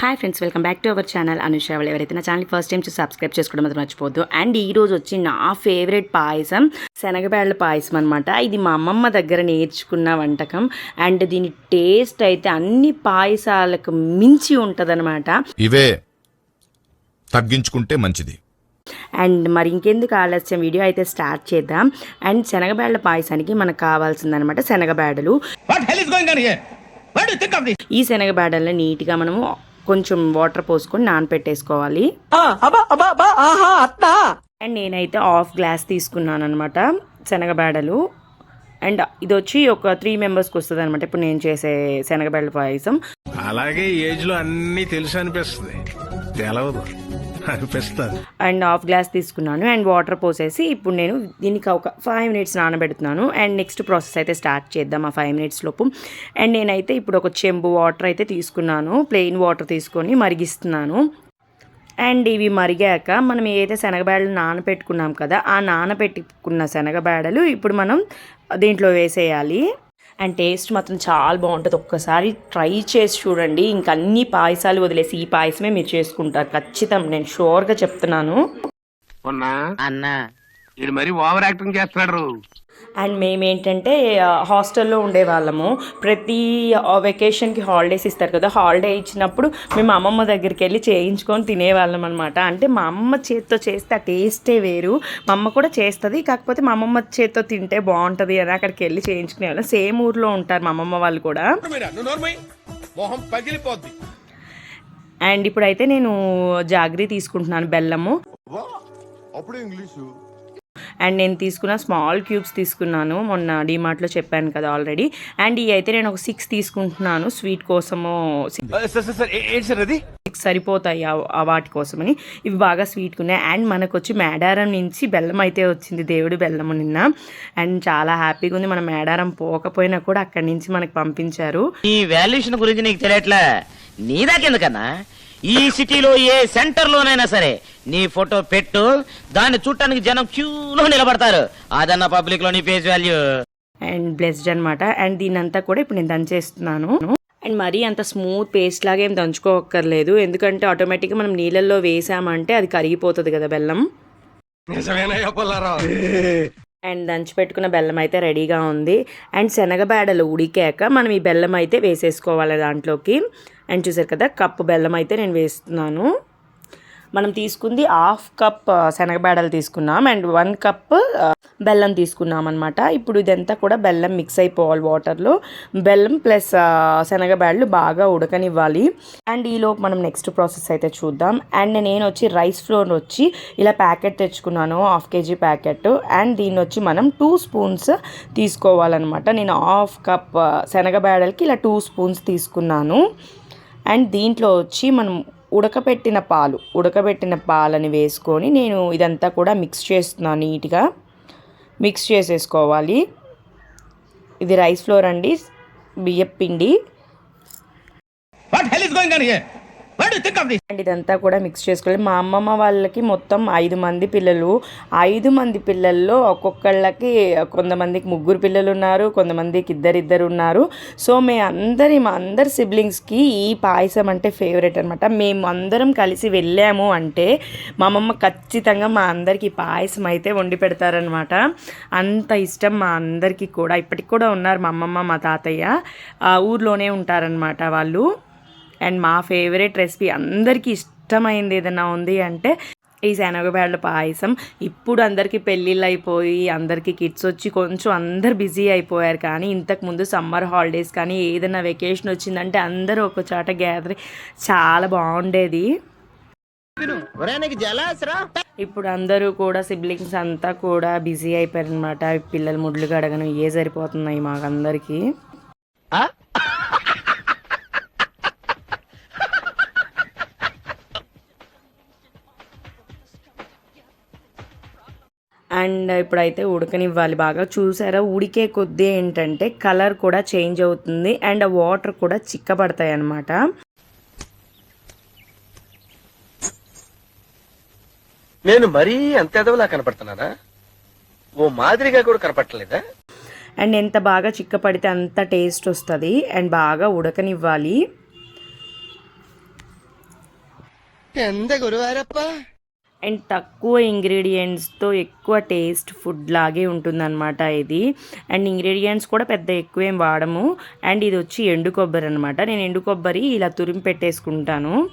Hi friends welcome back to our channel Anusha వాళ్ళు ఎవరైతే నా ఛానల్ ఫస్ట్ టైం సబ్స్క్రైబ్ చేసుకోవడం మాత్రం మర్చిపోద్దు అండ్ ఈ రోజు వచ్చి నా ఫేవరెట్ పాయసం శనగబేళ్ళ పాయసం అనమాట ఇది మా అమ్మమ్మ దగ్గర నేర్చుకున్న వంటకం. అండ్ దీని టేస్ట్ అయితే అన్ని పాయసాలకు మించి ఉంటుందన్నమాట. ఇవే తగ్గించుకుంటే మంచిది. అండ్ మరి ఇంకెందుకు ఆలస్యం? వీడియో అయితే స్టార్ట్ చేద్దాం. అండ్ శనగబేళ్ళ పాయసానికి మనకు కావాల్సిందనమాట శనగబేడలు What hell is going on here? What do you think of this? ఈ శనగబేడల్ని నీట్గా మనము కొంచెం వాటర్ పోసుకొని నానపెట్టేసుకోవాలి. అండ్ నేనైతే హాఫ్ గ్లాస్ తీసుకున్నాను అనమాట శనగబేడలు. అండ్ ఇది వచ్చి ఒక త్రీ మెంబర్స్కి వస్తుంది అనమాట ఇప్పుడు నేను చేసే శనగబేడల పాయసం. అలాగే ఈ ఏజ్లో అన్ని తెలుసు అనిపిస్తుంది తెలవదు. అండ్ హాఫ్ గ్లాస్ తీసుకున్నాను అండ్ వాటర్ పోసేసి ఇప్పుడు నేను దీనికి ఒక ఫైవ్ మినిట్స్ నానబెడుతున్నాను అండ్ నెక్స్ట్ ప్రాసెస్ అయితే స్టార్ట్ చేద్దాం ఆ ఫైవ్ మినిట్స్ లోపు. అండ్ నేనైతే ఇప్పుడు ఒక చెంబు వాటర్ అయితే తీసుకున్నాను ప్లెయిన్ వాటర్ తీసుకొని మరిగిస్తున్నాను. అండ్ ఇవి మరిగాక మనం ఏదైతే శనగబేడలు నానబెట్టుకున్నాం కదా ఆ నానబెట్టుకున్న శనగబేడలు ఇప్పుడు మనం దీంట్లో వేసేయాలి. అండ్ టేస్ట్ మాత్రం చాలా బాగుంటుంది. ఒక్కసారి ట్రై చేసి చూడండి. ఇంకా అన్ని పాయసాలు వదిలేసి ఈ పాయసమే మీరు చేసుకుంటారు. ఖచ్చితం. నేను షూర్గా చెప్తున్నాను. అన్నా మరి ఓవర్ యాక్టింగ్ చేస్తున్నాడు అండ్ మేము ఏంటంటే హాస్టల్లో ఉండేవాళ్ళము. ప్రతి వెకేషన్కి హాలిడేస్ ఇస్తారు కదా హాలిడే ఇచ్చినప్పుడు మేము అమ్మమ్మ దగ్గరికి వెళ్ళి చేయించుకొని తినేవాళ్ళం అనమాట అంటే మా అమ్మ చేతితో చేస్తే ఆ టేస్టే వేరు. మా అమ్మ కూడా చేస్తుంది కాకపోతే మా అమ్మమ్మ చేతితో తింటే బాగుంటుంది అని అక్కడికి వెళ్ళి చేయించుకునేవాళ్ళం. సేమ్ ఊర్లో ఉంటారు మా అమ్మమ్మ వాళ్ళు కూడా. అండ్ ఇప్పుడైతే నేను జాగ్రీ తీసుకుంటున్నాను బెల్లము. అప్పుడే ఇంగ్లీషు. అండ్ నేను తీసుకున్న స్మాల్ క్యూబ్స్ తీసుకున్నాను. మొన్న డీమార్ట్లో చెప్పాను కదా ఆల్రెడీ. అండ్ ఇవి అయితే నేను ఒక సిక్స్ తీసుకుంటున్నాను. స్వీట్ కోసము సిక్స్ సరిపోతాయి వాటి కోసమని. ఇవి బాగా స్వీట్గా ఉన్నాయి. అండ్ మనకు వచ్చి మేడారం నుంచి బెల్లం అయితే వచ్చింది. దేవుడి బెల్లము నిన్న. అండ్ చాలా హ్యాపీగా ఉంది. మన మేడారం పోకపోయినా కూడా అక్కడి నుంచి మనకు పంపించారు. ఈ వాల్యుయేషన్ గురించి నీకు తెలియట్లే. నీ దాకెందుకన్నా ఈ సిటీలో ఏ సెంటర్ లోనైనా సరే నీ ఫోటో పెట్టు దాన్ని చూడటానికి జనం క్యూలో నిలబడతారు. అదన్న పబ్లిక్లో నీ ఫేస్ వాల్యూ. అండ్ బ్లెస్డ్ అనమాట అండ్ దీనంతా కూడా ఇప్పుడు నేను దంచేస్తున్నాను. అండ్ మరీ అంత స్మూత్ పేస్ట్ లాగా ఏం దంచుకోక్కర్లేదు. ఎందుకంటే ఆటోమేటిక్గా మనం నీళ్ళల్లో వేసామంటే అది కరిగిపోతుంది కదా బెల్లం. అండ్ దంచి పెట్టుకున్న బెల్లం అయితే రెడీగా ఉంది. అండ్ శనగబేడలు ఉడికాక మనం ఈ బెల్లం అయితే వేసేసుకోవాలి దాంట్లోకి. అండ్ చూసారు కదా కప్పు బెల్లం అయితే నేను వేస్తున్నాను. మనం తీసుకుంది హాఫ్ కప్ శనగబేడలు తీసుకున్నాం అండ్ వన్ కప్ బెల్లం తీసుకున్నాం అనమాట ఇప్పుడు ఇదంతా కూడా బెల్లం మిక్స్ అయిపోవాలి వాటర్లో. బెల్లం ప్లస్ శనగబేడలు బాగా ఉడకనివ్వాలి. అండ్ ఈలోపు మనం నెక్స్ట్ ప్రాసెస్ అయితే చూద్దాం. అండ్ నేను వచ్చి రైస్ ఫ్లోర్ వచ్చి ఇలా ప్యాకెట్ తెచ్చుకున్నాను హాఫ్ కేజీ ప్యాకెట్. అండ్ దీన్ని వచ్చి మనం టూ స్పూన్స్ తీసుకోవాలన్నమాట. నేను హాఫ్ కప్ శనగబేడలకి ఇలా టూ స్పూన్స్ తీసుకున్నాను. అండ్ దీంట్లో వచ్చి మనం ఉడకబెట్టిన పాలు ఉడకబెట్టిన పాలని వేసుకొని నేను ఇదంతా కూడా మిక్స్ చేస్తున్నాను నీట్గా. మిక్స్ చేసేసుకోవాలి. ఇది రైస్ ఫ్లోర్ అండి బియ్యపిండి. పిండి అండ్ ఇదంతా కూడా మిక్స్ చేసుకోవాలి. మా అమ్మమ్మ వాళ్ళకి మొత్తం ఐదు మంది పిల్లలు. ఐదు మంది పిల్లల్లో ఒక్కొక్కళ్ళకి కొంతమందికి ముగ్గురు పిల్లలు ఉన్నారు కొంతమందికి ఇద్దరిద్దరు ఉన్నారు సో మే అందరి మా అందరి సిబ్లింగ్స్కి ఈ పాయసం అంటే ఫేవరెట్ అనమాట మేము అందరం కలిసి వెళ్ళాము అంటే మా అమ్మమ్మ ఖచ్చితంగా మా అందరికీ పాయసం అయితే వండి పెడతారనమాట అంత ఇష్టం మా అందరికీ కూడా. ఇప్పటికి కూడా ఉన్నారు మా అమ్మమ్మ మా తాతయ్య. ఆ ఊర్లోనే ఉంటారనమాట వాళ్ళు. అండ్ మా ఫేవరెట్ రెసిపీ అందరికీ ఇష్టమైంది ఏదైనా ఉంది అంటే ఈ శనగబేళ్ళ పాయసం. ఇప్పుడు అందరికీ పెళ్ళిళ్ళు అయిపోయి అందరికీ కిడ్స్ వచ్చి కొంచెం అందరు బిజీ అయిపోయారు కానీ ఇంతకుముందు సమ్మర్ హాలిడేస్ కానీ ఏదైనా వెకేషన్ వచ్చిందంటే అందరూ ఒక చోట గ్యాదర్ చాలా బాగుండేది. ఇప్పుడు అందరూ కూడా సిబ్లింగ్స్ అంతా కూడా బిజీ అయిపోయారు అనమాట పిల్లలు ముడ్లు గడగను ఏ సరిపోతున్నాయి మాకందరికీ. అండ్ ఇప్పుడైతే ఉడకనివ్వాలి బాగా. చూసారా? ఉడికే కొద్దీ ఏంటంటే కలర్ కూడా చేంజ్ అవుతుంది అండ్ వాటర్ కూడా చిక్కబడతాయి అన్నమాట. నేను మరీ అంత ఎదవలా కనపడుతున్నానా? ఓ మాదిరిగా కూడా కనపడలేదా అండ్ ఎంత బాగా చిక్కపడితే అంత టేస్ట్ వస్తుంది. అండ్ బాగా ఉడకనివ్వాలి. అండ్ తక్కువ ఇంగ్రీడియంట్స్తో ఎక్కువ టేస్ట్ ఫుడ్ లాగే ఉంటుందన్నమాట ఇది. అండ్ ఇంగ్రీడియంట్స్ కూడా పెద్ద ఎక్కువ ఏం వాడము. అండ్ ఇది వచ్చి ఎండు కొబ్బరి అనమాట నేను ఎండు కొబ్బరి ఇలా తురిమి పెట్టేసుకుంటాను.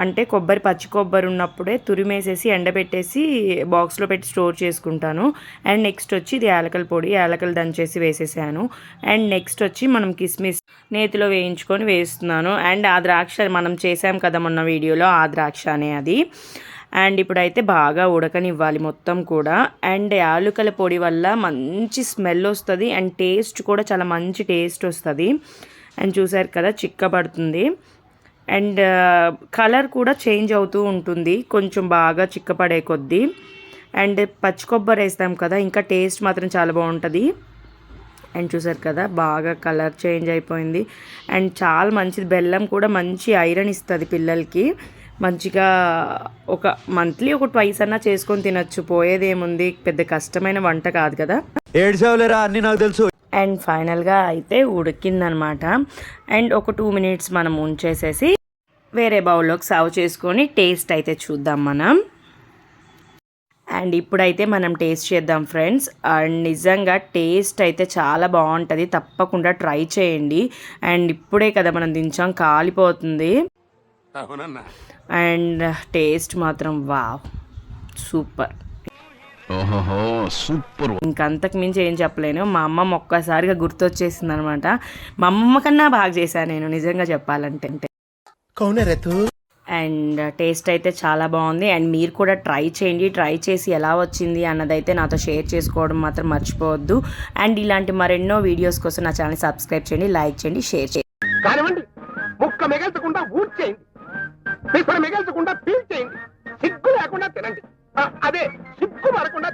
అంటే కొబ్బరి పచ్చి కొబ్బరి ఉన్నప్పుడే తురిమేసేసి ఎండబెట్టేసి బాక్స్లో పెట్టి స్టోర్ చేసుకుంటాను. అండ్ నెక్స్ట్ వచ్చి ఇది యాలకల పొడి యాలకలు దంచేసి వేసేసాను. అండ్ నెక్స్ట్ వచ్చి మనం కిస్మిస్ నేతిలో వేయించుకొని వేస్తున్నాను. అండ్ ఆ ద్రాక్ష మనం చేసాం కదా మొన్న వీడియోలో ఆ ద్రాక్ష అనే అది. అండ్ ఇప్పుడైతే బాగా ఉడకనివ్వాలి మొత్తం కూడా. అండ్ యాలుకల పొడి వల్ల మంచి స్మెల్ వస్తుంది అండ్ టేస్ట్ కూడా చాలా మంచి టేస్ట్ వస్తుంది. అండ్ చూసారు కదా చిక్కబడుతుంది. అండ్ కలర్ కూడా చేంజ్ అవుతూ ఉంటుంది. కొంచెం బాగా చిక్కపడే కొద్దీ. అండ్ పచ్చి కొబ్బరి వేస్తాం కదా ఇంకా టేస్ట్ మాత్రం చాలా బాగుంటుంది. అండ్ చూసారు కదా బాగా కలర్ చేంజ్ అయిపోయింది. అండ్ చాలా మంచిది. బెల్లం కూడా మంచి ఐరన్ ఇస్తుంది పిల్లలకి. మంచిగా ఒక మంత్లీ ఒక ట్వైస్ అన్నా చేసుకొని తినొచ్చు. పోయేదేముంది? పెద్ద కష్టమైన వంట కాదు కదా. ఏడ్చావులేరా? అన్ని నాకు తెలుసు. అండ్ ఫైనల్గా అయితే ఉడికిందనమాట. అండ్ ఒక టూ మినిట్స్ మనం ఉంచేసేసి వేరే బౌల్లోకి సర్వ్ చేసుకొని టేస్ట్ అయితే చూద్దాం మనం. అండ్ ఇప్పుడైతే మనం టేస్ట్ చేద్దాం ఫ్రెండ్స్. అండ్ నిజంగా టేస్ట్ అయితే చాలా బాగుంటుంది. తప్పకుండా ట్రై చేయండి. అండ్ ఇప్పుడే కదా మనం దించాం. కాలిపోతుంది. అండ్ టేస్ట్ మాత్రం వావ్. సూపర్. ఓహోహో సూపర్. ఇంకంతకు మించి ఏం చెప్పలేను. మా అమ్మమ్మ ఒక్కసారిగా గుర్తొచ్చేసింది అనమాట మా అమ్మమ్మ కన్నా బాగా చేశాను నేను నిజంగా చెప్పాలంటే. అండ్ టేస్ట్ అయితే చాలా బాగుంది. అండ్ మీరు కూడా ట్రై చేయండి. ట్రై చేసి ఎలా వచ్చింది అన్నదైతే నాతో షేర్ చేసుకోవడం మాత్రం మర్చిపోవద్దు. అండ్ ఇలాంటి మరెన్నో వీడియోస్ కోసం నా ఛానల్ సబ్స్క్రైబ్ చేయండి లైక్ చేయండి షేర్ చేయండి.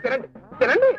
తినండి తినండి.